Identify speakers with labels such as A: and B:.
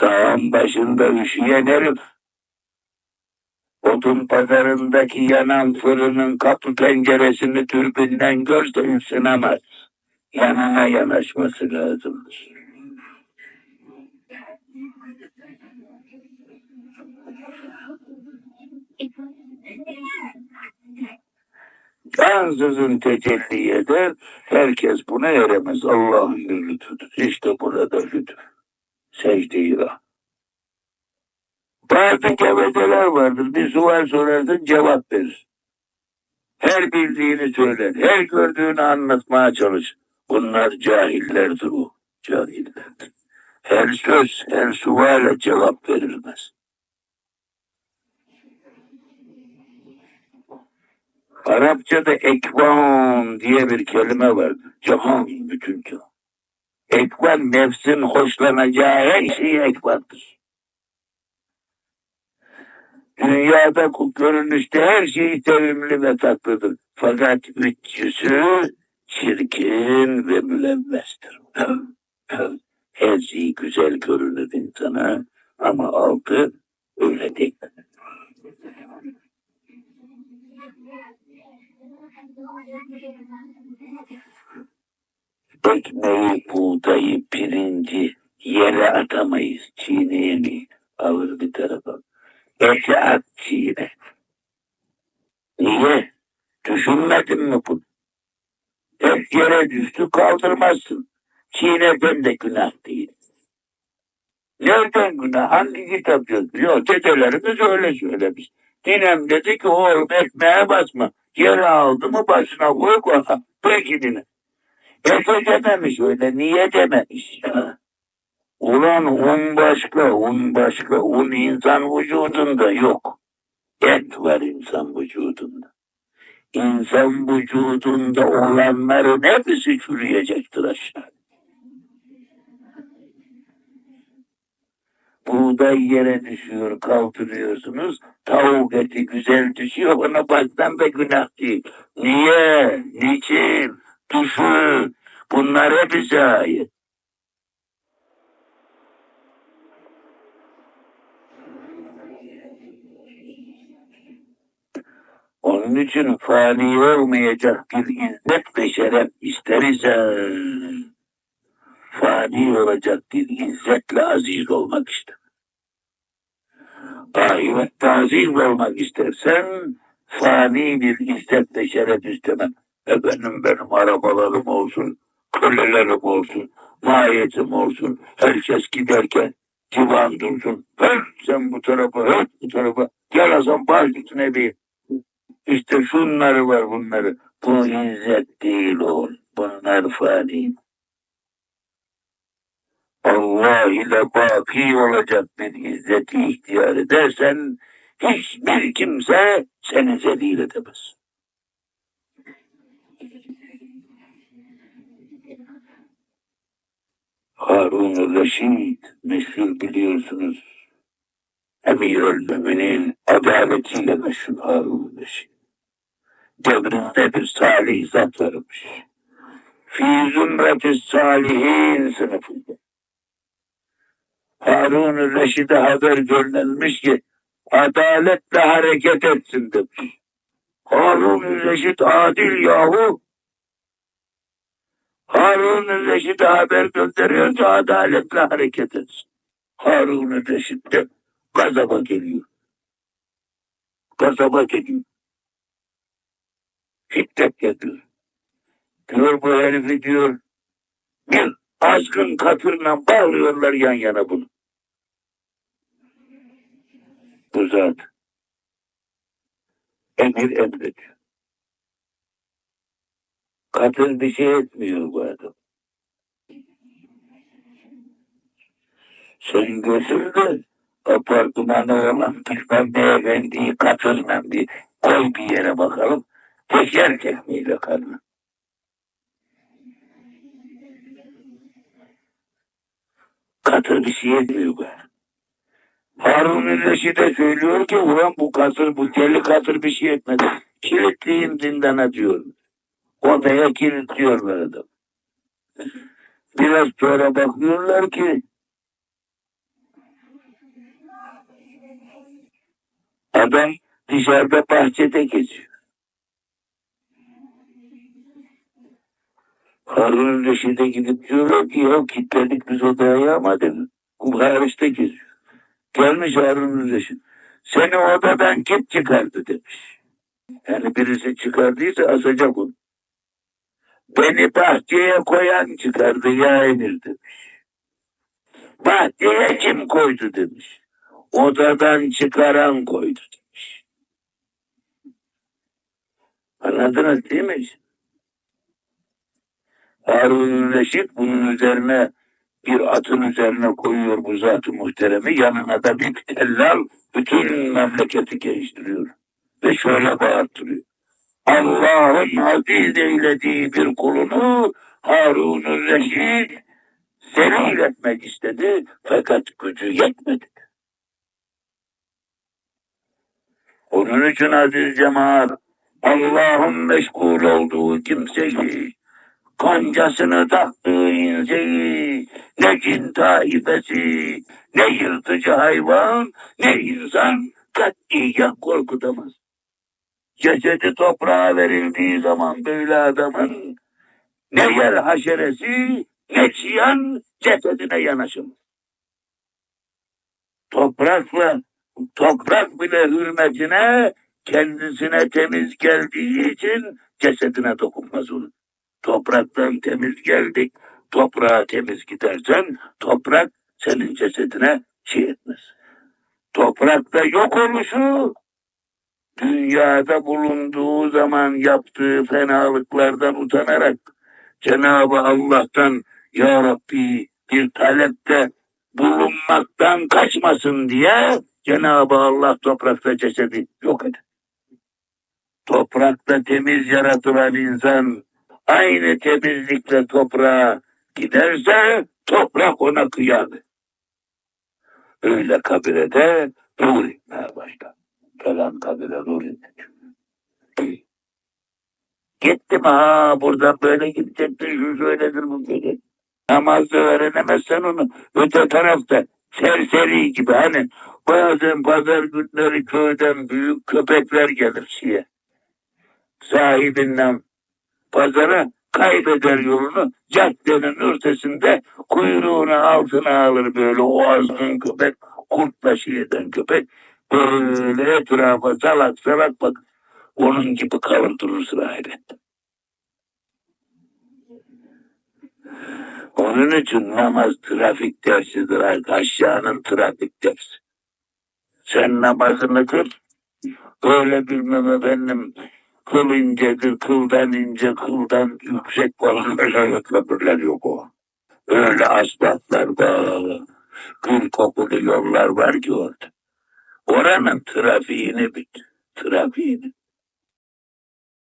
A: Dağın başında üşüyen herif. Odun pazarındaki yanan fırının kapı penceresini türbünden görse ısınamaz. Yanına yanaşması lazımdır. Ansızın tecelli eder, herkes buna eremez. Allah'ın bir lütfudur. İşte burada lütuf. Secde-i rah. Bazı gevezeler vardır. Bir sual sorarsın cevap verir. Her bildiğini söyler. Her gördüğünü anlatmaya çalış. Bunlar cahillerdir o. Cahillerdir. Her söz, her suale cevap verilmez. Arapçada ekvan diye bir kelime vardır. Cihan, bütün cihan. Ekvan nefsin hoşlanacağı her şey ekvandır. Dünyada görünüşte her şey sevimli ve tatlıdır. Fakat üç yüzü çirkin ve mülevvestir. her şey güzel görünür insana ama altı öyle değil. Ekmeği, buğdayı, pirinci yere atamayız, çiğneyemeyiz. Alır bir tarafa. Eti at çiğne. Niye? Düşünmedin mi bunu? Et yere düştü kaldırmazsın. Çiğneden de günah değil. Nereden günah? Hangi kitap yazıyor? Dedelerimiz öyle söylemiş. Dinem dedi ki oğlum ekmeğe basma. Yere aldı mı başına koy koy. Peki dine. Ete dememiş öyle. Niye dememiş? Ulan un başka, un başka. Un insan vücudunda yok. Et var insan vücudunda. İnsan vücudunda olanların hepsi çürüyecektir aşağı. Buğday yere düşüyor, kaldırıyorsunuz. Tavuk eti güzel düşüyor, ona baktan da günah değil. Niye? Niçin? Düşün. Bunlar hepsi ait. Onun için fani olmayacak bir izzet ve şeref isteriz. Fani olacak bir izzetle aziz olmak ister. Ahirette aziz olmak istersen fani bir izzet ve şeref istemem. Efendim benim arabalarım olsun, kölelerim olsun, mahiyetim olsun, herkes giderken divan dursun. Hep sen bu tarafa, hep bu tarafa. Gel Hasan baş üstüne. İşte şunları var bunları. Bu izzet değil oğlum. Bunlar fani. Allah ile baki olacak bir izzeti ihtiyar edersen hiçbir kimse seni zelil edemez. Harun Reşid meşhur biliyorsunuz. Emirül Müminin adaletiyle meşhur Harun Reşid. Devrinde bir salih zat varmış. Fî zümreti salihin sınıfında. Harun Reşid'e haber gönderilmiş ki adaletle hareket etsin demiş. Harun Reşid adil yahu. Harun Reşid'e haber gönderiyor ki adaletle hareket etsin. Harun Reşid de gazaba geliyor. Gazaba geliyor. Şiddet yapıyor. Diyor bu herifi diyor bir azgın katırla bağlıyorlar yan yana bunu. Bu zat emir emrediyor. Katır bir şey etmiyor bu adam. Sen götür de apartmanı olan bilmem ne efendiyi katırla bir koy bir yere bakalım. Teker tekmeyle karnı. Katır bir şey etmiyor bu. Harun Reşid'e söylüyor ki ulan bu katır, bu deli katır bir şey etmedi. Kilitleyin zindana diyor odaya kilitliyorlardı. Biraz sonra bakıyorlar ki adam dışarıda bahçede geziyor. Harun Reşit'e gidip diyorlar ki ya kilitledik biz odaya ama demiş. Hariç'te geziyor. Gelmiş Harun Reşit. Seni odadan kim çıkardı demiş. Yani birisi çıkardıysa asacak onu. Beni bahçeye koyan çıkardı ya emir demiş. Bahçeye kim koydu demiş. Odadan çıkaran koydu demiş. Anladınız değil mi? Harun Reşit bunun üzerine bir atın üzerine koyuyor bu zat-ı muhteremi. Yanına da bir tellal bütün memleketi geliştiriyor. Ve şöyle bağırtırıyor. Allah'ın aziz eylediği bir kulunu harun Reşit zelil etmek istedi fakat gücü yetmedi. Onun için aziz cemaat Allah'ın meşgul olduğu kimseyi kancasını taktığı inseyi, ne cin taifesi, ne yırtıcı hayvan, ne insan katiyen korkutamaz. Cesedi toprağa verildiği zaman böyle adamın ne yer haşeresi ne çiyan cesedine yanaşır. Toprakla, toprak bile hürmetine kendisine temiz geldiği için cesedine dokunmaz onun. Topraktan temiz geldik. Toprağa temiz gidersen toprak senin cesedine şey etmez. Toprakta yok oluşu dünyada bulunduğu zaman yaptığı fenalıklardan utanarak Cenab-ı Allah'tan Ya Rabbi bir talepte bulunmaktan kaçmasın diye Cenab-ı Allah toprakta cesedi yok eder. Toprakta temiz yaratılan insan aynı temizlikle toprağa giderse toprak ona kıyamet. Öyle kabire de inmeye başlar. Kabire nur inmeye. Gittim ha buradan böyle gidecekti şu söyledir bu dedi. Namazda öğrenemezsen onu öte tarafta serseri gibi hani bazen pazar günleri köyden büyük köpekler gelir şeye. Sahibinden pazara kaybeder yolunu caddenin ortasında kuyruğunu altına alır böyle o azgın köpek kurtla şey eden köpek böyle etrafa salak salak bak onun gibi kalın durur sırayla. Onun için namaz trafik dersidir aşağının trafik dersi. Sen namazını kıl öyle bilmem efendim kıl incedir, kıldan ince, kıldan yüksek falan köprüler yok o. Öyle asfaltlar var, kıl kokulu yollar var ki orada. Oranın trafiğini trafiğini.